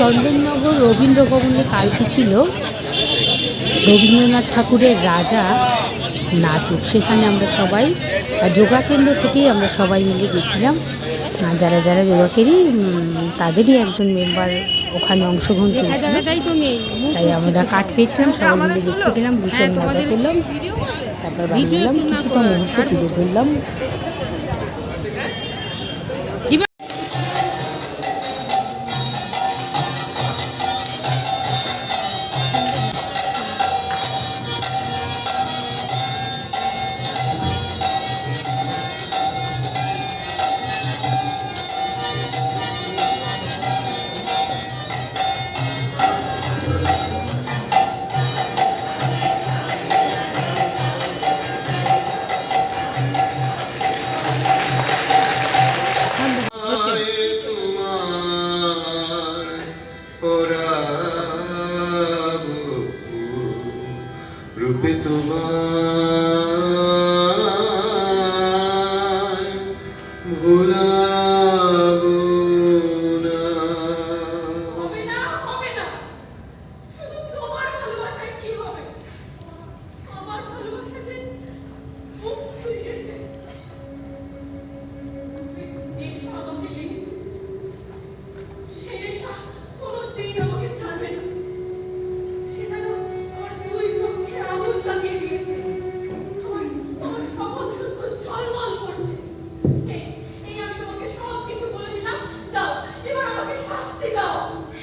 চন্দননগর রবীন্দ্র ভবনে কালকে ছিল রবীন্দ্রনাথ ঠাকুরের রাজা নাটক। সেখানে আমরা সবাই যোগা কেন্দ্র থেকেই আমরা সবাই মিলে গেছিলাম। আর যারা যারা যোগাকেরই তাদেরই একজন মেম্বার ওখানে অংশগ্রহণ করেছিল। তাই আমরা কাঠ পেয়েছিলাম সবাই মিলে দেখতে গেলাম ভীষণ মজা করলাম তারপর গেলাম কিছুটা মুহূর্ত তুলে ধরলাম।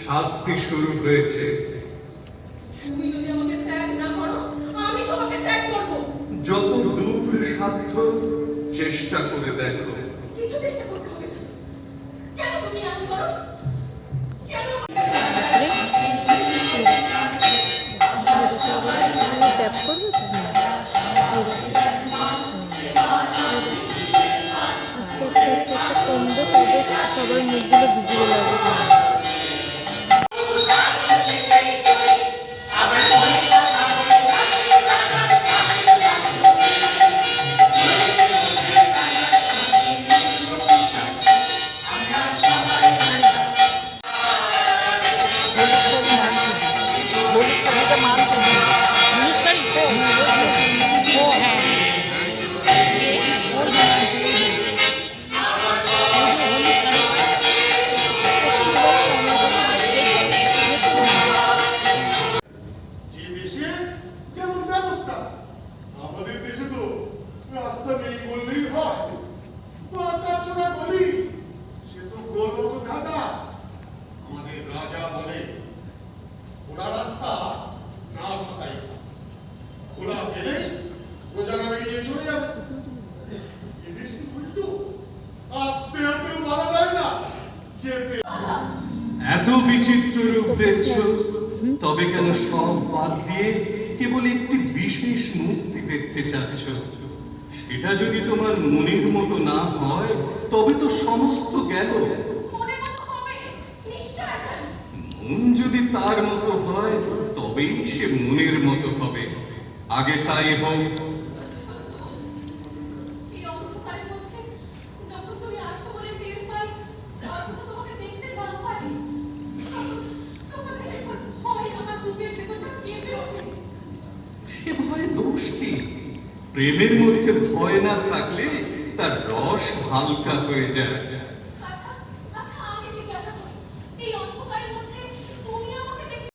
শাস্তি শুরু হয়েছে। তুমি যদি আমাকে ত্যাগ না করো আমি তোমাকে ত্যাগ করব। যত দূর সাধ্য চেষ্টা করে দেখো। কিছু চেষ্টা করতে হবে কেন তুমি এমন করো? সবার মুখগুলো ভিজিয়ে হবে বিচিত্র রূপ দেখছ? তবে কেন সব বাদ দিয়ে কেবল একটি বিশেষ মূর্তি দেখতে চাচ্ছ? সেটা যদি তোমার মনের মতো না হয় তবে তো সমস্ত গেল। মনে মন যদি তার মতো হয় তবেই সে মনের মতো হবে। আগে তাই হোক কি প্রেমের মধ্যে ভয় না থাকলে তার রস হালকা হয়ে যায়।